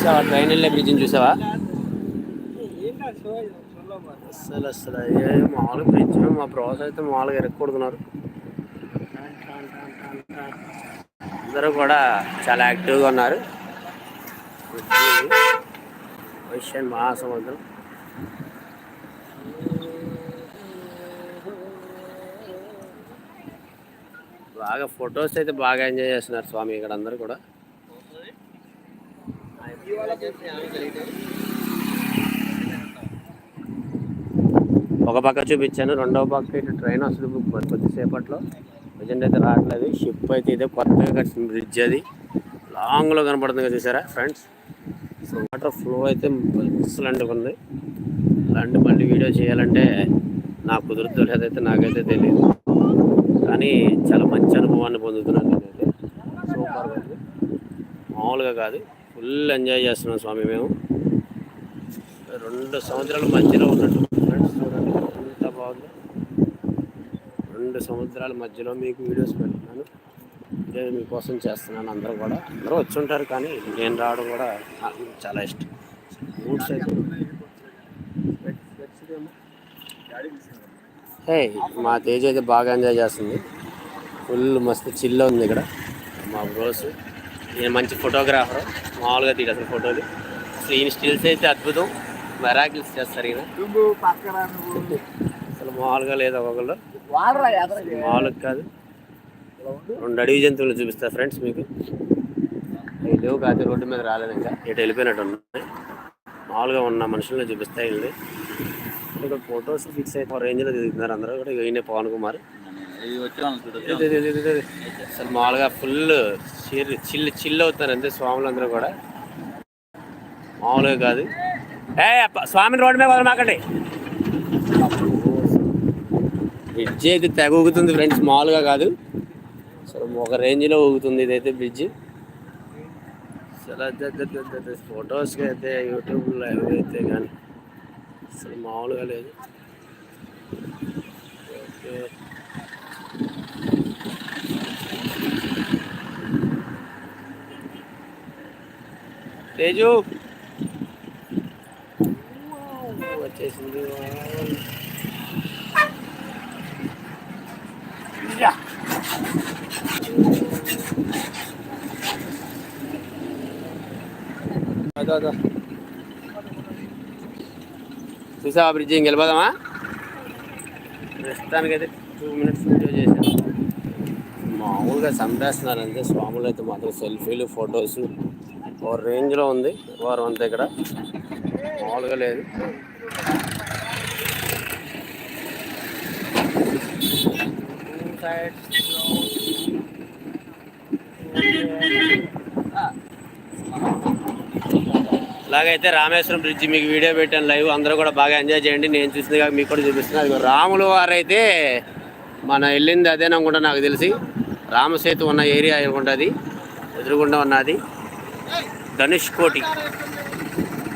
చూసావా? ట్రైన్ వెళ్ళే బ్రిడ్జిని చూసావా? అసలు అసలు అయ్యే మామూలుగా బ్రిడ్జ్ మా బ్రాస్ అయితే మామూలుగా ఎరగకూడుతున్నారు అందరూ కూడా చాలా యాక్టివ్గా ఉన్నారు. ఓషన్ మహాసముద్రం బాగా ఫొటోస్ అయితే బాగా ఎంజాయ్ చేస్తున్నారు స్వామి ఇక్కడ అందరూ కూడా. ఒక పక్క చూపించాను రెండవ పక్క ఇటు ట్రైన్ వస్తుంది బుక్ కొద్దిసేపట్లో. ప్రజెంట్ అయితే రావట్లేదు. షిప్ అయితే ఇదే కొత్తగా కట్టిన బ్రిడ్జ్ అది. లాంగ్లో కనపడుతుంది చూసారా ఫ్రెండ్స్ సో వాటర్ ఫ్లో అయితే ఎక్సలెంట్గా ఉంది. అలాంటి మళ్ళీ వీడియో చేయాలంటే నాకు కుదురుతో లేదైతే నాకైతే తెలియదు కానీ చాలా మంచి అనుభవాన్ని పొందుతున్నాను నేనైతే. సూపర్గా ఉంది. మామూలుగా కాదు. ఫుల్ ఎంజాయ్ చేస్తున్నాం స్వామి మేము. రెండు సంవత్సరాల మధ్యలో ఉన్నట్టు ఫ్రెండ్స్ చూడండి ఎంత బాగుంది. రెండు సముద్రాల మధ్యలో మీకు వీడియోస్ పెడుతున్నాను. ఇదే మీకోసం చేస్తున్నాను అందరూ కూడా. అందరూ వచ్చి ఉంటారు కానీ నేను రావడం కూడా నాకు చాలా ఇష్టం. బూట్స్ అయితే హే మా తేజ్ అయితే బాగా ఎంజాయ్ చేస్తుంది. ఫుల్ మస్తు చిల్లు ఉంది ఇక్కడ. మా బ్రోస్ ఈయన మంచి ఫోటోగ్రాఫర్ మామూలుగా తీయడు అసలు ఫోటోలు అసలు ఈయన స్టిల్స్ అయితే అద్భుతం. మెరాకిల్స్ చేస్తారు ఈయన. అసలు మామూలుగా లేదు ఎదర మామూలుగా కాదు. రెండు అడవి జంతువులు చూపిస్తా ఫ్రెండ్స్ మీకు. లేవు కాదు రోడ్డు మీద రాలేదు ఇంకా. ఇటు వెళ్ళిపోయినట్టు ఉన్నాయి. మామూలుగా ఉన్న మనుషులను చూపిస్తా వీళ్ళని ఇక్కడ ఫొటోస్ ఫిక్స్ అయిపో రేంజ్లో దిగుతున్నారు అందరూ కూడా. ఈయన పవన్ కుమార్. అసలు మామూలుగా ఫుల్ చిల్ చిల్ చిల్ అవుతారు అంతే స్వాములందరూ కూడా. మామూలుగా కాదు. ఏ అప్ప స్వామిని రోడ్డు మీద వదలమాకండి. బ్రిడ్జ్ అయితే తెగ ఊగుతుంది ఫ్రెండ్స్ మామూలుగా కాదు. అసలు ఒక రేంజ్లో ఊగుతుంది ఇదైతే బ్రిడ్జ్ అసలు ఫొటోస్కి అయితే యూట్యూబ్లో అయితే కానీ అసలు మామూలుగా లేదు. ఓకే. తేజు. వచ్చేసింది. యా. అదో చూసావా బ్రిడ్జి? ఇంక వెళ్ళిపోదామా? ప్రస్తుతానికి అయితే టూ మినిట్స్ వీడియో చేశాను. మామూలుగా చంపేస్తున్నారు అంతే. స్వాములు అయితే మాత్రం సెల్ఫీలు ఫొటోస్. ఓ రేంజ్లో ఉంది. వారం అంతా ఇక్కడ. మామూలుగా లేదు. ఇలాగైతే రామేశ్వరం బ్రిడ్జ్ మీకు వీడియో పెట్టాను లైవ్. అందరూ కూడా బాగా ఎంజాయ్ చేయండి. నేను చూసింది కాక మీకు కూడా చూపిస్తున్నాను అది రాములు వారు అయితే మన వెళ్ళింది అదేననుకుంటా నాకు తెలిసి. రామసేతు ఉన్న ఏరియా అనుకుంటుంది ఎదురుగుండా ఉన్నది. ధనుష్ కోటి.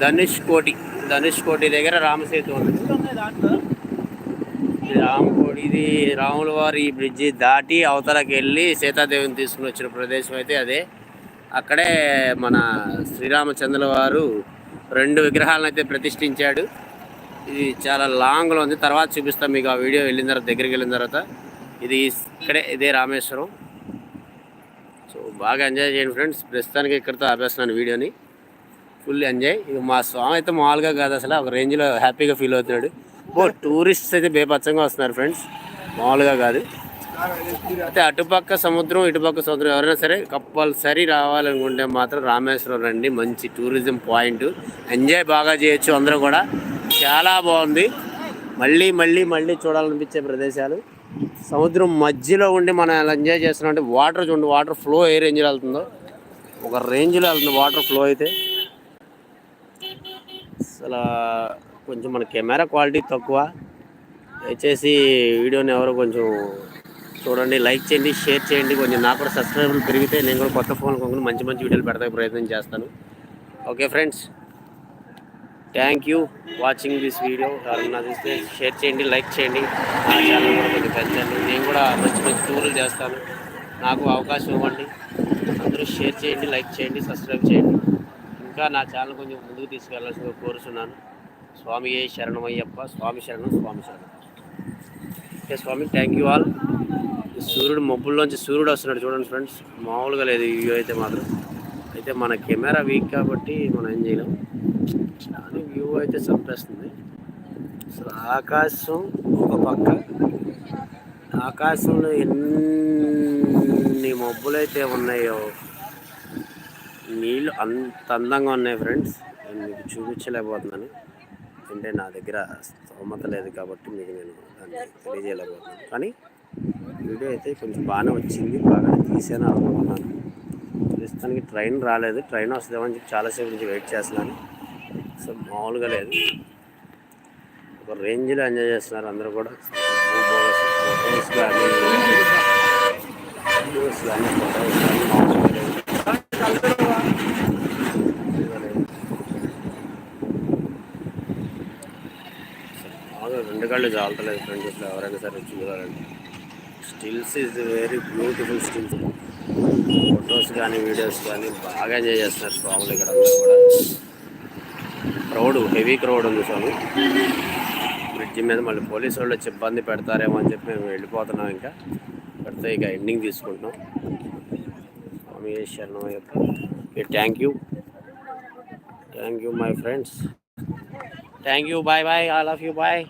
ధనుష్ కోటి. ధనుష్ కోటి దగ్గర రామసేతు ఉంది. రామకోటి రామకోడి ఇది రాముల వారి ఈ బ్రిడ్జి దాటి అవతలకి వెళ్ళి సీతాదేవిని తీసుకుని వచ్చిన ప్రదేశం అయితే అదే. అక్కడే మన శ్రీరామచంద్రుల వారు రెండు విగ్రహాలను అయితే ప్రతిష్ఠించాడు. ఇది చాలా లాంగ్లో ఉంది. తర్వాత చూపిస్తాం మీకు ఆ వీడియో వెళ్ళిన తర్వాత దగ్గరికి వెళ్ళిన తర్వాత. ఇది ఇక్కడే ఇదే రామేశ్వరం. సో బాగా ఎంజాయ్ చేయండి ఫ్రెండ్స్ ప్రస్తుతానికి ఇక్కడితో ఆపేస్తున్నాను వీడియోని. ఫుల్ ఎంజాయ్ ఇక మా స్వామి అయితే మామూలుగా కాదు అసలు. ఒక రేంజ్లో హ్యాపీగా ఫీల్ అవుతున్నాడు. ఓ టూరిస్ట్స్ అయితే బేపచ్చంగా వస్తున్నారు ఫ్రెండ్స్ మామూలుగా కాదు. అయితే అటుపక్క సముద్రం ఇటుపక్క సముద్రం. ఎవరైనా సరే కంపల్సరీ రావాలనుకుంటే మాత్రం రామేశ్వరం రండి. మంచి టూరిజం పాయింట్ ఎంజాయ్ బాగా చేయొచ్చు అందరూ కూడా. చాలా బాగుంది. మళ్ళీ మళ్ళీ మళ్ళీ చూడాలనిపించే ప్రదేశాలు. సముద్రం మధ్యలో ఉండి మనం ఎలా ఎంజాయ్ చేస్తున్నాం అంటే వాటర్ చూడండి వాటర్ ఫ్లో ఏ రేంజ్లో వెళ్తుందో. ఒక రేంజ్లో వెళ్తుంది వాటర్ ఫ్లో అయితే. అసలు కొంచెం మన కెమెరా క్వాలిటీ తక్కువ. దయచేసి వీడియోని ఎవరో కొంచెం చూడండి లైక్ చేయండి షేర్ చేయండి. కొంచెం నాకు కూడా సబ్స్క్రైబర్లు పెరిగితే నేను కూడా కొత్త ఫోన్ కొనుక్కుని మంచి మంచి వీడియోలు పెడతానికి ప్రయత్నం చేస్తాను. Okay friends thank you watching this video. ఎవరన్నా చూస్తే షేర్ చేయండి లైక్ చేయండి. నా ఛానల్ కూడా కొంచెం పెంచండి. నేను కూడా మంచి మంచి టూర్లు చేస్తాను. నాకు అవకాశం ఇవ్వండి. అందరూ షేర్ చేయండి లైక్ చేయండి సబ్స్క్రైబ్ చేయండి. ఇంకా నా ఛానల్ కొంచెం ముందుకు తీసుకెళ్ళాల్సిందిగా కోరుతున్నాను స్వామి ఏ శరణమయ్యప్ప? స్వామి శరణం స్వామి శరణం. ఓకే స్వామి థ్యాంక్ యూ ఆల్ సూర్యుడు మబ్బుల్లోంచి సూర్యుడు వస్తున్నాడు చూడండి ఫ్రెండ్స్ మామూలుగా లేదు ఈ వ్యూ అయితే మాత్రం. అయితే మన కెమెరా వీక్ కాబట్టి మనం ఏం చేయలేం. కానీ వ్యూ అయితే చంపేస్తుంది. అసలు ఆకాశం ఒక పక్క. ఆకాశంలో ఎన్ని మబ్బులైతే ఉన్నాయో. నీళ్ళు అంత అందంగా ఉన్నాయి ఫ్రెండ్స్. నేను మీకు చూపించలేకపోతున్నాను. అంటే నా దగ్గర స్తోమత లేదు కాబట్టి మీకు నేను దాన్ని తెలియజేయలేకపోతున్నాను. కానీ వీడియో అయితే కొంచెం బాగానే వచ్చింది. బాగా తీసాను అనుకుంటున్నాను. ప్రస్తుతానికి ట్రైన్ రాలేదు. ట్రైన్ వస్తుందేమని చెప్పి చాలాసేపు నుంచి వెయిట్ చేస్తున్నాను. సో మామూలుగా లేదు. ఒక రేంజ్లో ఎంజాయ్ చేస్తున్నారు అందరూ కూడా. ఫొటోస్ కానీ వీడియోస్ కానీ ఫొటోస్ కానీ మామూలుగా రెండు కళ్ళు చాలతలేదు ఫ్రెండ్స్ ఇట్లా ఎవరైనా సరే చూడాలండి stills is very beautiful stills. Photos కానీ వీడియోస్ కానీ బాగా ఎంజాయ్ చేస్తున్నారు స్వాములు ఇక్కడ అందరూ కూడా. క్రౌడ్ హెవీ క్రౌడ్ ఉంది స్వామి. బ్రిడ్జి మీద మళ్ళీ పోలీసు వాళ్ళు వచ్చి ఇబ్బంది పెడతారేమో అని చెప్పి మేము వెళ్ళిపోతున్నాం ఇంకా. పెడితే ఇక ఎండింగ్ తీసుకుంటున్నాం. స్వామి శరణం యొక్క. Thank you thank you my friends thank you bye bye all of you bye